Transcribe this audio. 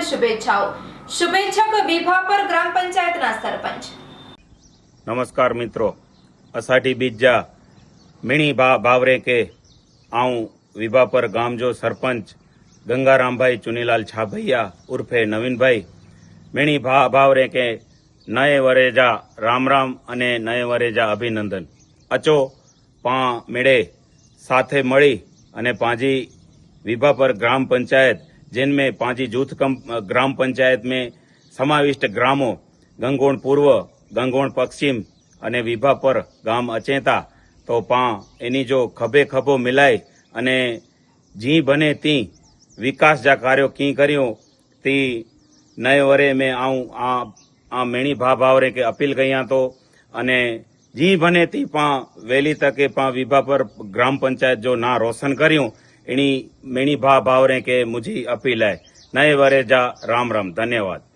શુભેચ્છાઓ. શુભેચ્છક વિભાપર ગ્રામ પંચાયતના સરપંચ. નમસ્કાર મિત્રો. અષાઢી બીજા મીણી ભા ભાવરે કે આઉં વિભાપર ગામજો સરપંચ ગંગારામભાઈ ચુનીલાલ છાભૈયા ઉર્ફે નવીનભાઈ. મીણી ભા ભાવરે કે નય વરેજા રામ રામ અને નય વરેજા અભિનંદન. અચો પા મેળે સાથે મળી અને પાંજી विभा पर ग्राम पंचायत जिनमें पांची जूथ ग्राम पंचायत में समाविष्ट ग्रामों गंगोण પૂર્વ, ગંગોણ પશ્ચિમ અને વિભાપર ગામ અચેતા. તો પા, એની જો ખભે ખભો મિલાય અને જી બને તી, વિકાસ જા કાર્યો કી કર્યો, તી નય વરે મેં આઉં, આ આ મેણી ભા ભાવરે કે અપીલ કયા તો, અને જી બને તી પા વહેલી તકે પા વિભાપર ગ્રામ પંચાયત જો ના રોશન કર્યું એની મેણી ભા ભાવરે કે મુજી અપીલ હે નए વરે જા રામ રામ ધન્યવાદ